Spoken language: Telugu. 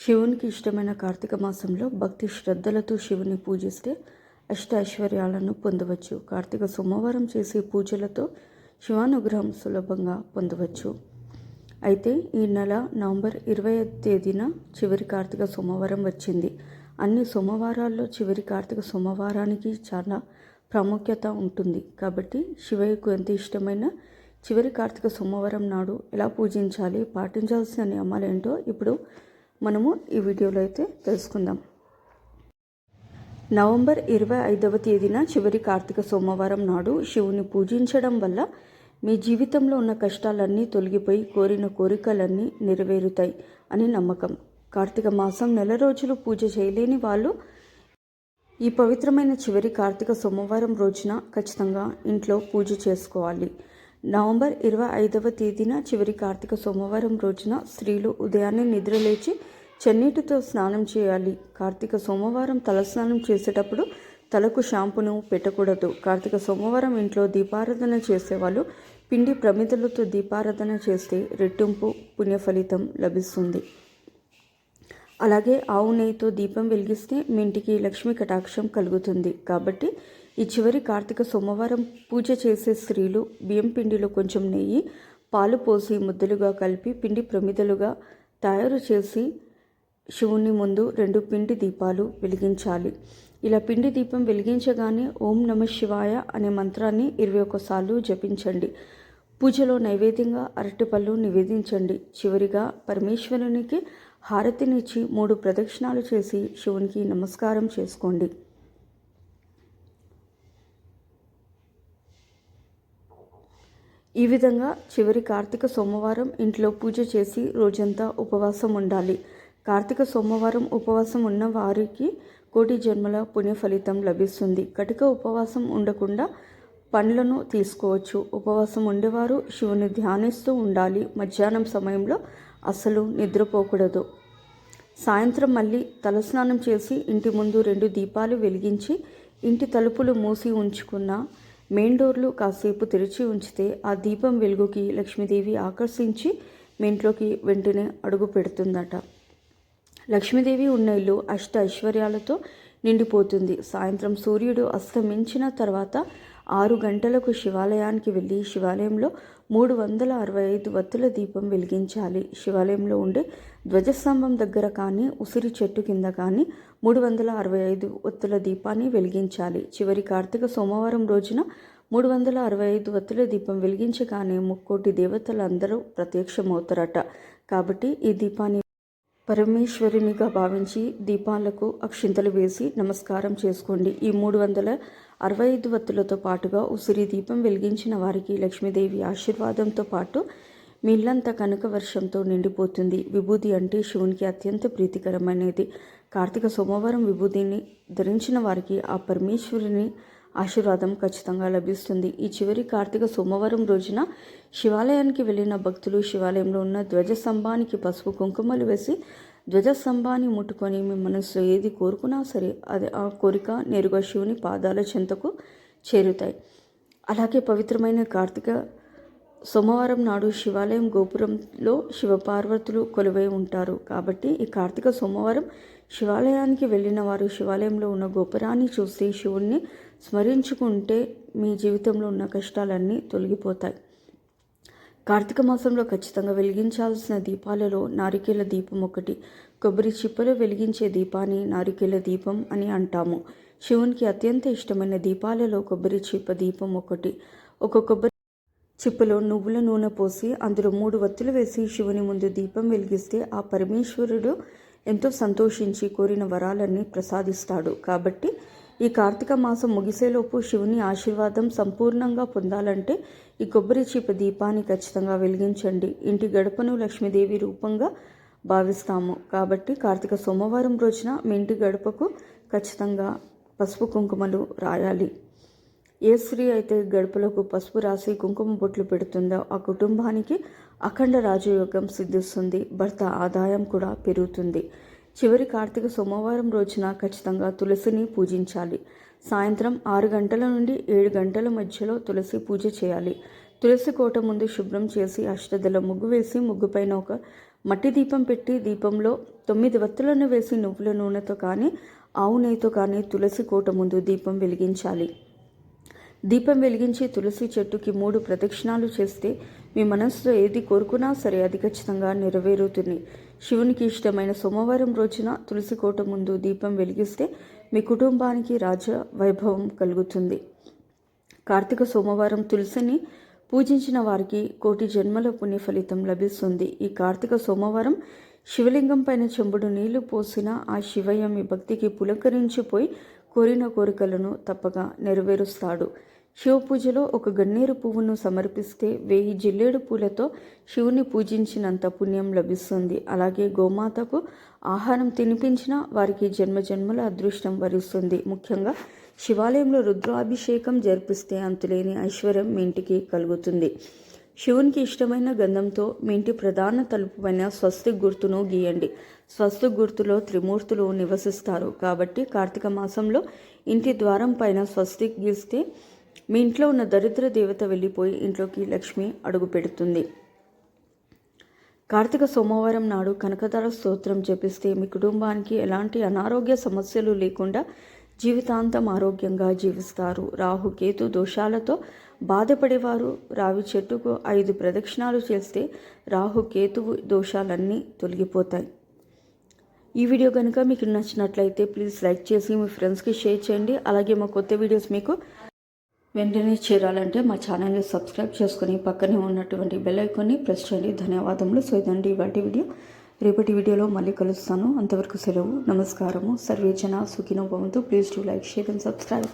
శివునికి ఇష్టమైన కార్తీక మాసంలో భక్తి శ్రద్ధలతో శివుని పూజిస్తే అష్ట ఐశ్వర్యాలను పొందవచ్చు. కార్తీక సోమవారం చేసే పూజలతో శివానుగ్రహం సులభంగా పొందవచ్చు. అయితే ఈ నెల నవంబర్ ఇరవై తేదీన చివరి కార్తీక సోమవారం వచ్చింది. అన్ని సోమవారాల్లో చివరి కార్తీక సోమవారానికి చాలా ప్రాముఖ్యత ఉంటుంది. కాబట్టి శివయ్యకు ఎంత ఇష్టమైన చివరి కార్తీక సోమవారం నాడు ఎలా పూజించాలి పాటించాల్సిన నియమాలు ఏంటో ఇప్పుడు మనము ఈ వీడియోలో అయితే తెలుసుకుందాం. నవంబర్ ఇరవై ఐదవ తేదీన చివరి కార్తీక సోమవారం నాడు శివుని పూజించడం వల్ల మీ జీవితంలో ఉన్న కష్టాలన్నీ తొలగిపోయి కోరిన కోరికలన్నీ నెరవేరుతాయి అని నమ్మకం. కార్తీక మాసం నెల రోజులు పూజ చేయలేని వాళ్ళు ఈ పవిత్రమైన చివరి కార్తీక సోమవారం రోజున ఖచ్చితంగా ఇంట్లో పూజ చేసుకోవాలి. నవంబర్ ఇరవై ఐదవ తేదీన చివరి కార్తీక సోమవారం రోజున స్త్రీలు ఉదయాన్నే నిద్రలేచి చెన్నీటితో స్నానం చేయాలి. కార్తీక సోమవారం తలస్నానం చేసేటప్పుడు తలకు షాంపును పెట్టకూడదు. కార్తీక సోమవారం ఇంట్లో దీపారాధన చేసేవాళ్ళు పిండి ప్రమిదలతో దీపారాధన చేస్తే రెట్టింపు పుణ్య ఫలితం లభిస్తుంది. అలాగే ఆవు నెయ్యితో దీపం వెలిగిస్తే మీ ఇంటికి లక్ష్మీ కటాక్షం కలుగుతుంది. కాబట్టి ఈ చివరి కార్తీక సోమవారం పూజ చేసే స్త్రీలు బియ్యం పిండిలో కొంచెం నెయ్యి పాలు పోసి ముద్దలుగా కలిపి పిండి ప్రమిదలుగా తయారు చేసి శివుని ముందు రెండు పిండి దీపాలు వెలిగించాలి. ఇలా పిండి దీపం వెలిగించగానే ఓం నమ శివాయ అనే మంత్రాన్ని ఇరవై ఒక్కసార్లు జపించండి. పూజలో నైవేద్యంగా అరటిపళ్ళు నివేదించండి. చివరిగా పరమేశ్వరునికి హారతినిచ్చి మూడు ప్రదక్షిణాలు చేసి శివునికి నమస్కారం చేసుకోండి. ఈ విధంగా చివరి కార్తీక సోమవారం ఇంట్లో పూజ చేసి రోజంతా ఉపవాసం ఉండాలి. కార్తీక సోమవారం ఉపవాసం ఉన్న వారికి కోటి జన్మల పుణ్య ఫలితం లభిస్తుంది. కటిక ఉపవాసం ఉండకుండా పండ్లను తీసుకోవచ్చు. ఉపవాసం ఉండేవారు శివుని ధ్యానిస్తూ ఉండాలి. మధ్యాహ్నం సమయంలో అసలు నిద్రపోకూడదు. సాయంత్రం మళ్ళీ తలస్నానం చేసి ఇంటి ముందు రెండు దీపాలు వెలిగించి ఇంటి తలుపులు మూసి ఉంచుకున్న మెయిన్ డోర్లు కాసేపు తెరిచి ఉంచితే ఆ దీపం వెలుగుకి లక్ష్మీదేవి ఆకర్షించి మీ ఇంట్లోకి వెంటనే అడుగు పెడుతుందట. లక్ష్మీదేవి ఉన్న ఇల్లు అష్ట ఐశ్వర్యాలతో నిండిపోతుంది. సాయంత్రం సూర్యుడు అస్తమించిన తర్వాత ఆరు గంటలకు శివాలయానికి వెళ్ళి శివాలయంలో మూడు వందల అరవై ఐదు వత్తుల దీపం వెలిగించాలి. శివాలయంలో ఉండే ధ్వజస్తంభం దగ్గర కానీ ఉసిరి చెట్టు కింద కానీ మూడు వందల అరవై ఐదు ఒత్తుల దీపాన్ని వెలిగించాలి. చివరి కార్తీక సోమవారం రోజున మూడు వందల అరవై ఐదు వత్తుల దీపం వెలిగించగానే ముక్కోటి దేవతలందరూ ప్రత్యక్షమవుతారట. కాబట్టి ఈ దీపాన్ని పరమేశ్వరునిగా భావించి దీపాలకు అక్షింతలు వేసి నమస్కారం చేసుకోండి. ఈ మూడు వందల అరవై ఐదు వత్తులతో పాటుగా ఉసిరి దీపం వెలిగించిన వారికి లక్ష్మీదేవి ఆశీర్వాదంతో పాటు మిల్లంతా కనుక కనక వర్షంతో నిండిపోతుంది. విభూది అంటే శివునికి అత్యంత ప్రీతికరమైనది. కార్తీక సోమవారం విభూతిని ధరించిన వారికి ఆ పరమేశ్వరుని ఆశీర్వాదం ఖచ్చితంగా లభిస్తుంది. ఈ చివరి కార్తీక సోమవారం రోజున శివాలయానికి వెళ్ళిన భక్తులు శివాలయంలో ఉన్న ధ్వజస్తంభానికి పసుపు కుంకుమలు వేసి ధ్వజస్తంభాన్ని ముట్టుకొని మీ మనసు ఏది కోరుకున్నా సరే అది ఆ కోరిక నేరుగా శివుని పాదాల చెంతకు చేరుతాయి. అలాగే పవిత్రమైన కార్తీక సోమవారం నాడు శివాలయం గోపురంలో శివపార్వతులు కొలువై ఉంటారు. కాబట్టి ఈ కార్తీక సోమవారం శివాలయానికి వెళ్ళిన వారు శివాలయంలో ఉన్న గోపురాన్ని చూసి శివుణ్ణి స్మరించుకుంటే మీ జీవితంలో ఉన్న కష్టాలన్నీ తొలగిపోతాయి. కార్తీక మాసంలో ఖచ్చితంగా వెలిగించాల్సిన దీపాలలో నారికేల దీపం ఒకటి కొబ్బరి చిప్పలో వెలిగించే దీపాన్ని నారికేల దీపం అని అంటాము. శివునికి అత్యంత ఇష్టమైన దీపాలలో కొబ్బరి చిప్ప దీపం ఒకటి. ఒక కొబ్బరి చిప్పలో నువ్వుల నూనె పోసి అందులో మూడు వత్తులు వేసి శివుని ముందు దీపం వెలిగిస్తే ఆ పరమేశ్వరుడు ఎంతో సంతోషించి కోరిన వరాలన్నీ ప్రసాదిస్తాడు. కాబట్టి ఈ కార్తీక మాసం ముగిసేలోపు శివుని ఆశీర్వాదం సంపూర్ణంగా పొందాలంటే ఈ కొబ్బరి చీప దీపాన్ని ఖచ్చితంగా వెలిగించండి. ఇంటి గడపను లక్ష్మీదేవి రూపంగా భావిస్తాము. కాబట్టి కార్తీక సోమవారం రోజున మీ ఇంటి గడపకు ఖచ్చితంగా పసుపు కుంకుమలు రాయాలి. ఏ స్త్రీ అయితే గడపలకు పసుపు రాసి కుంకుమ బొట్లు పెడుతుందో ఆ కుటుంబానికి అఖండ రాజయోగం సిద్ధిస్తుంది. భర్త ఆదాయం కూడా పెరుగుతుంది. చివరి కార్తీక సోమవారం రోజున ఖచ్చితంగా తులసిని పూజించాలి. సాయంత్రం ఆరు గంటల నుండి ఏడు గంటల మధ్యలో తులసి పూజ చేయాలి. తులసి కోట ముందు శుభ్రం చేసి అష్టదల ముగ్గు వేసి ముగ్గుపైన ఒక మట్టి దీపం పెట్టి దీపంలో తొమ్మిది వత్తులను వేసి నువ్వుల నూనెతో కానీ ఆవు నెయ్యితో కానీ తులసి కోట ముందు దీపం వెలిగించాలి. దీపం వెలిగించి తులసి చెట్టుకి మూడు ప్రదక్షిణాలు చేస్తే మీ మనసులో ఏది కోరుకున్నా సరే అది ఖచ్చితంగా నెరవేరుతుంది. శివునికి ఇష్టమైన సోమవారం రోజున తులసి కోట ముందు దీపం వెలిగిస్తే మీ కుటుంబానికి రాజ వైభవం కలుగుతుంది. కార్తీక సోమవారం తులసిని పూజించిన వారికి కోటి జన్మల పుణ్య ఫలితం లభిస్తుంది. ఈ కార్తీక సోమవారం శివలింగం పైన చెంబుడు నీళ్ళు పోసిన ఆ శివయ్య మీ భక్తికి పులకరించిపోయి కోరిన కోరికలను తప్పక నెరవేరుస్తాడు. శివ పూజలో ఒక గన్నేరు పువ్వును సమర్పిస్తే వెయ్యి జిల్లేడు పూలతో శివుని పూజించినంత పుణ్యం లభిస్తుంది. అలాగే గోమాతకు ఆహారం తినిపించిన వారికి జన్మజన్మల అదృష్టం వరిస్తుంది. ముఖ్యంగా శివాలయంలో రుద్రాభిషేకం జరిపిస్తే అంతులేని ఐశ్వర్యం మీ ఇంటికి కలుగుతుంది. శివునికి ఇష్టమైన గంధంతో మీ ఇంటి ప్రధాన తలుపుమైన స్వస్తి గుర్తును గీయండి. స్వస్తి గుర్తులో త్రిమూర్తులు నివసిస్తారు. కాబట్టి కార్తీక మాసంలో ఇంటి ద్వారం పైన స్వస్తి గీస్తే మీ ఇంట్లో ఉన్న దరిద్ర దేవత వెళ్ళిపోయి ఇంట్లోకి లక్ష్మి అడుగు పెడుతుంది. కార్తీక సోమవారం నాడు కనకదార స్తోత్రం జపిస్తే మీ కుటుంబానికి ఎలాంటి అనారోగ్య సమస్యలు లేకుండా జీవితాంతం ఆరోగ్యంగా జీవిస్తారు. రాహు కేతు దోషాలతో బాధపడేవారు. రావి చెట్టుకు ఐదు ప్రదక్షిణాలు చేస్తే రాహు కేతువు దోషాలన్నీ తొలగిపోతాయి. ఈ వీడియో కనుక మీకు నచ్చినట్లయితే ప్లీజ్ లైక్ చేసి మీ ఫ్రెండ్స్కి షేర్ చేయండి. అలాగే మా కొత్త వీడియోస్ మీకు వెంటనే చేరాలంటే మా ఛానల్ని సబ్స్క్రైబ్ చేసుకుని పక్కనే ఉన్నటువంటి బెల్ ఐకాన్ని ప్రెస్ చేయండి. ధన్యవాదములు. సో ఇదండి ఇవాటి వీడియో. రేపటి వీడియోలో మళ్ళీ కలుస్తాను. అంతవరకు సెలవు నమస్కారము. సర్వేజన సుఖినో భవంతు. Please to like share and subscribe.